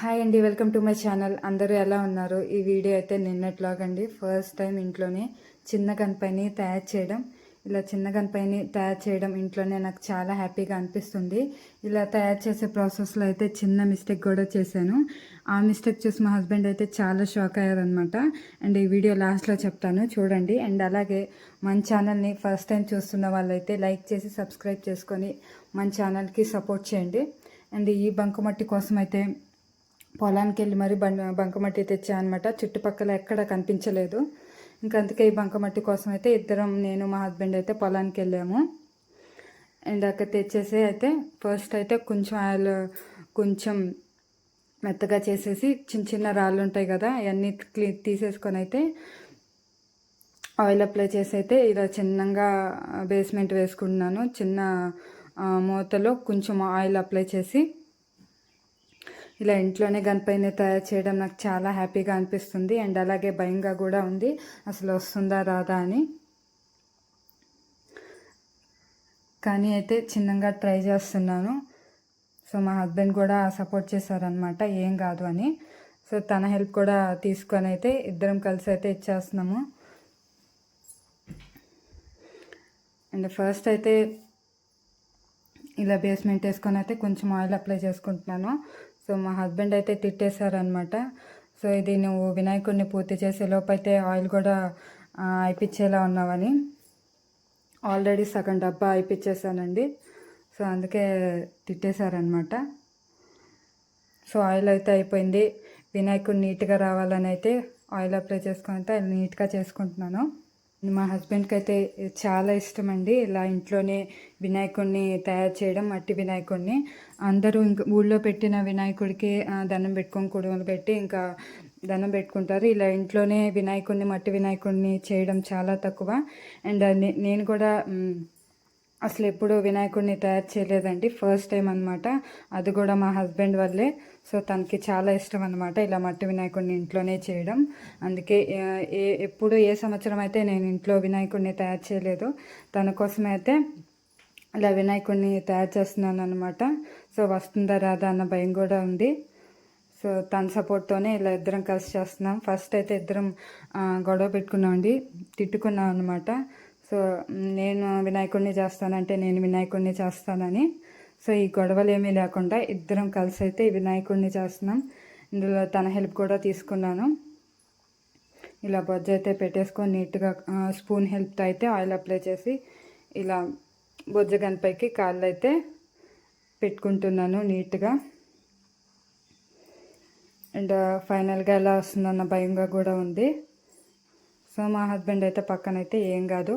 Hi అండి welcome to my channel. అందరూ ఎలా ఉన్నారు? ఈ వీడియో అయితే నిన్నట్లాగా అండి ఫస్ట్ టైం ఇంట్లోనే చిన్న గన్పైని తయారు చేయడం. ఇలా చిన్న గన్పైని తయారు చేయడం ఇంట్లోనే నాకు చాలా హ్యాపీగా అనిపిస్తుంది. ఇలా తయారు చేసే ప్రాసెస్లో అయితే చిన్న మిస్టేక్ కూడా చేశాను. ఆ మిస్టేక్ చూసి మా హస్బెండ్ అయితే చాలా షాక్ అయ్యారనమాట అండ్ ఈ వీడియో లాస్ట్లో చెప్తాను చూడండి. అండ్ అలాగే మన ఛానల్ని ఫస్ట్ టైం చూస్తున్న వాళ్ళైతే లైక్ చేసి సబ్స్క్రైబ్ చేసుకొని మన ఛానల్కి సపోర్ట్ చేయండి. అండ్ ఈ బంకమట్టి కోసం అయితే పొలానికి వెళ్ళి మరి బండ బంకమట్టి తెచ్చా అనమాట చుట్టుపక్కల ఎక్కడ కనిపించలేదు. ఇంకా అందుకే ఈ బంకమట్టి కోసం అయితే ఇద్దరం నేను మా హస్బెండ్ అయితే పొలానికి వెళ్ళాము అండ్ అక్కడ తెచ్చేసి అయితే ఫస్ట్ అయితే కొంచెం ఆయిల్ కొంచెం మెత్తగా చేసేసి చిన్న చిన్న రాళ్ళు ఉంటాయి కదా అవన్నీ క్లీన్ తీసేసుకొని అయితే ఆయిల్ అప్లై చేసి అయితే ఇలా చిన్నగా బేస్మెంట్ వేసుకుంటున్నాను. చిన్న మూతలో కొంచెం ఆయిల్ అప్లై చేసి ఇలా ఇంట్లోనే గన్పైన తయారు చేయడం నాకు చాలా హ్యాపీగా అనిపిస్తుంది. అండ్ అలాగే భయంగా కూడా ఉంది. అసలు వస్తుందా రాదా అని. కానీ అయితే చిన్నగా ట్రై చేస్తున్నాను. సో మా హస్బెండ్ కూడా సపోర్ట్ చేశారనమాట ఏం కాదు అని. సో తన హెల్ప్ కూడా తీసుకొని అయితే ఇద్దరం కలిసి అయితే ఇచ్చేస్తున్నాము. అండ్ ఫస్ట్ అయితే ఇలా బేస్మెంట్ వేసుకొని అయితే కొంచెం ఆయిల్ అప్లై చేసుకుంటున్నాను. సో మా హస్బెండ్ అయితే తిట్టేశారనమాట సో ఇది నువ్వు వినాయకుడిని పూర్తి చేసే లోపైతే అయితే ఆయిల్ కూడా అయిపించేలా ఉన్నావని. ఆల్రెడీ సగం డబ్బా అయిపించేసానండి సో అందుకే తిట్టేశారనమాట సో ఆయిల్ అయితే అయిపోయింది. వినాయకుడు నీట్గా రావాలని అయితే ఆయిల్ అప్లై చేసుకుని అయితే నీట్గా చేసుకుంటున్నాను. మా హస్బెండ్కి అయితే చాలా ఇష్టం అండి ఇలా ఇంట్లోనే వినాయకుడిని తయారు చేయడం మట్టి వినాయకుడిని అందరూ ఇంకా ఊళ్ళో పెట్టిన వినాయకుడికి దండం పెట్టుకొని కుడుములు పెట్టి ఇంకా దండం పెట్టుకుంటారు. ఇలా ఇంట్లోనే వినాయకుడిని మట్టి వినాయకుడిని చేయడం చాలా తక్కువ. అండ్ నే- నేను కూడా అసలు ఎప్పుడు వినాయకుడిని తయారు చేయలేదండి. ఫస్ట్ టైం అనమాట అది కూడా మా హస్బెండ్ వల్లే. సో తనకి చాలా ఇష్టం అనమాట ఇలా మట్టి వినాయకుడిని ఇంట్లోనే చేయడం. అందుకే ఏ ఎప్పుడు ఏ సంవత్సరం అయితే నేను ఇంట్లో వినాయకుడిని తయారు చేయలేదు తన కోసమే అయితే ఇలా వినాయకుడిని తయారు చేస్తున్నాను అనమాట సో వస్తుందా రాదా అన్న భయం కూడా ఉంది. సో తన సపోర్ట్తోనే ఇలా ఇద్దరం కలిసి చేస్తున్నాం. ఫస్ట్ అయితే ఇద్దరం గొడవ పెట్టుకున్నాం అండి తిట్టుకున్నాం అనమాట సో నేను వినాయకుడిని చేస్తానంటే నేను వినాయకుడిని చేస్తానని. సో ఈ గొడవలు ఏమీ లేకుండా ఇద్దరం కలిసి అయితే ఈ వినాయకుడిని చేస్తున్నాం. ఇందులో తన హెల్ప్ కూడా తీసుకున్నాను. ఇలా బొజ్జ అయితే పెట్టేసుకొని నీట్గా స్పూన్ హెల్ప్తో అయితే ఆయిల్ అప్లై చేసి ఇలా బొజ్జ గనిపైకి కాళ్ళు అయితే పెట్టుకుంటున్నాను నీట్గా. అండ్ ఫైనల్గా ఎలా వస్తుందన్న భయంగా కూడా ఉంది. సో మా హస్బెండ్ అయితే పక్కనైతే ఏం కాదు.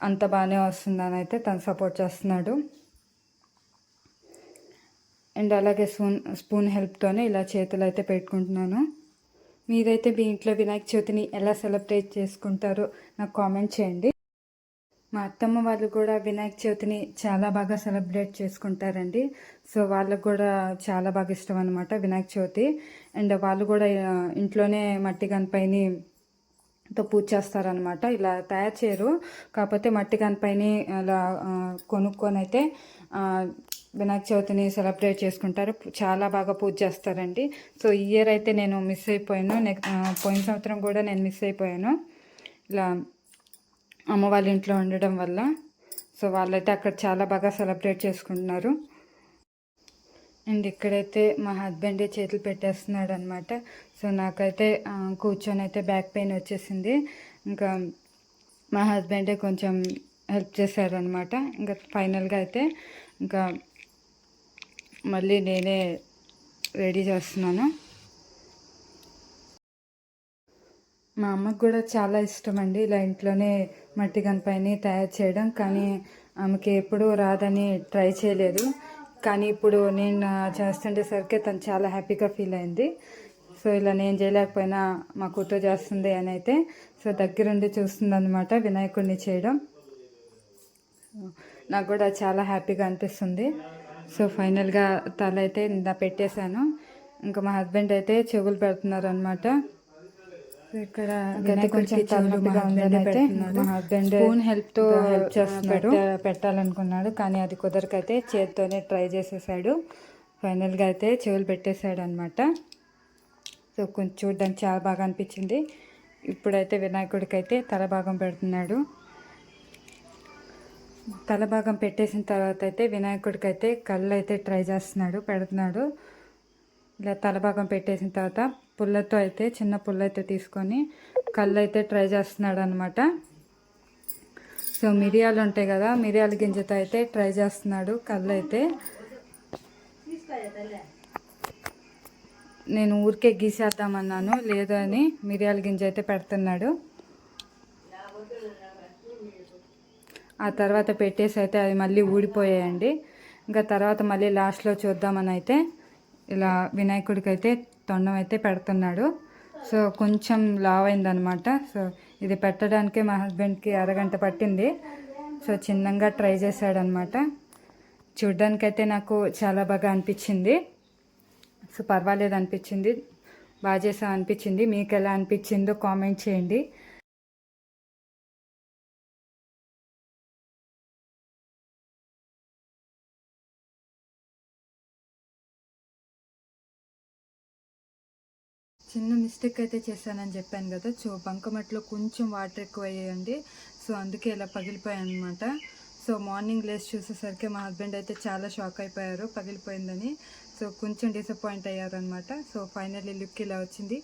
అంత బాగానే వస్తుందని అయితే తను సపోర్ట్ చేస్తున్నాడు. అండ్ అలాగే స్పూన్ స్పూన్ హెల్ప్తోనే ఇలా చేతులు అయితే పెట్టుకుంటున్నాను. మీరైతే మీ ఇంట్లో వినాయక చవితిని ఎలా సెలబ్రేట్ చేసుకుంటారో నాకు కామెంట్ చేయండి. మా అత్తమ్మ వాళ్ళు కూడా వినాయక చవితిని చాలా బాగా సెలబ్రేట్ చేసుకుంటారండి. సో వాళ్ళకు కూడా చాలా బాగా ఇష్టం అనమాట వినాయక చవితి. అండ్ వాళ్ళు కూడా ఇంట్లోనే మట్టి గనిపైని తో పూజ చేస్తారనమాట ఇలా తయారు చేయరు. కాకపోతే మట్టి గనిపైని అలా కొనుక్కొని అయితే వినాయక చవితిని సెలబ్రేట్ చేసుకుంటారు. చాలా బాగా పూజ చేస్తారండి. సో ఈ ఇయర్ అయితే నేను మిస్ అయిపోయాను. నెక్స్ట్ పోయిన సంవత్సరం కూడా నేను మిస్ అయిపోయాను. ఇలా అమ్మ వాళ్ళ ఇంట్లో ఉండడం వల్ల. సో వాళ్ళైతే అక్కడ చాలా బాగా సెలబ్రేట్ చేసుకుంటున్నారు. అండ్ ఇక్కడైతే మా హస్బెండ్ చేతులు పెట్టేస్తున్నాడు అనమాట సో నాకైతే కూర్చొని అయితే బ్యాక్ పెయిన్ వచ్చేసింది. ఇంకా మా హస్బెండే కొంచెం హెల్ప్ చేశారనమాట. ఇంకా ఫైనల్గా అయితే ఇంకా మళ్ళీ నేనే రెడీ చేస్తున్నాను. మా అమ్మకు కూడా చాలా ఇష్టం అండి ఇలా ఇంట్లోనే మట్టి గనిపైన తయారు చేయడం. కానీ ఆమెకి ఎప్పుడూ రాదని ట్రై చేయలేదు. కానీ ఇప్పుడు నేను చేస్తుండేసరికి తను చాలా హ్యాపీగా ఫీల్ అయింది. సో ఇలా నేను చేయలేకపోయినా మా కూతురు చేస్తుంది అని అయితే సో దగ్గరుండి చూస్తుంది అనమాట వినాయకుడిని చేయడం. నాకు కూడా చాలా హ్యాపీగా అనిపిస్తుంది. సో ఫైనల్గా తల అయితే నిన్న పెట్టేశాను. ఇంకా మా హస్బెండ్ అయితే చెవులు పెడుతున్నారు అనమాట ఇక్కడ కొంచెం తలనొప్పిగా ఉందని అయితే మా హస్బెండ్ ఫోన్ హెల్ప్తో హెల్ప్ చేస్తున్నాడు. పెట్టాలనుకున్నాడు కానీ అది కుదరకైతే చేతితోనే ట్రై చేసేసాడు. ఫైనల్గా అయితే చెవులు పెట్టేశాడు అనమాట సో కొంచెం చూడడానికి చాలా బాగా అనిపించింది. ఇప్పుడైతే వినాయకుడికి అయితే తల భాగం పెడుతున్నాడు. తల భాగం పెట్టేసిన తర్వాత అయితే వినాయకుడికి అయితే కళ్ళు అయితే ట్రై చేస్తున్నాడు పెడుతున్నాడు. ఇలా తల భాగం పెట్టేసిన తర్వాత పుల్లతో అయితే చిన్న పుల్ల అయితే తీసుకొని కళ్ళు అయితే ట్రై చేస్తున్నాడు అనమాట సో మిరియాలు ఉంటాయి కదా మిరియాల గింజతో అయితే ట్రై చేస్తున్నాడు కళ్ళు అయితే నేను ఊరికే గీసేద్దామన్నాను లేదు అని మిరియాల గింజ అయితే పెడుతున్నాడు. ఆ తర్వాత పెట్టేసి అయితే అవి మళ్ళీ ఊడిపోయాయండి. ఇంకా తర్వాత మళ్ళీ లాస్ట్లో చూద్దామని అయితే ఇలా వినాయకుడికి అయితే తొండం అయితే పెడుతున్నాడు. సో కొంచెం లావ్ అయిందనమాట సో ఇది పెట్టడానికే మా హస్బెండ్కి అరగంట పట్టింది. సో చిన్నగా ట్రై చేశాడనమాట. చూడ్డానికైతే నాకు చాలా బాగా అనిపించింది. సో పర్వాలేదు అనిపించింది బాగా చేసాం అనిపించింది మీకు ఎలా అనిపించిందో కామెంట్ చేయండి. చిన్న మిస్టేక్ అయితే చేశానని చెప్పాను కదా. సో బంకమట్లో కొంచెం వాటర్ ఎక్కువ అయ్యాయండి సో అందుకే ఇలా పగిలిపోయాను అనమాట సో మార్నింగ్ లేస్ చూసేసరికి మా హస్బెండ్ అయితే చాలా షాక్ అయిపోయారు. పగిలిపోయిందని. సో కొంచెం డిసప్పాయింట్ అయ్యారనమాట సో ఫైనల్లీ లుక్ ఇలా వచ్చింది.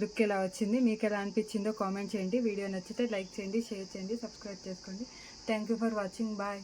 లుక్ ఎలా వచ్చింది. మీకు ఎలా అనిపించిందో కామెంట్ చేయండి. వీడియో నచ్చితే లైక్ చేయండి షేర్ చేయండి సబ్స్క్రైబ్ చేసుకోండి. Thank you for watching. Bye.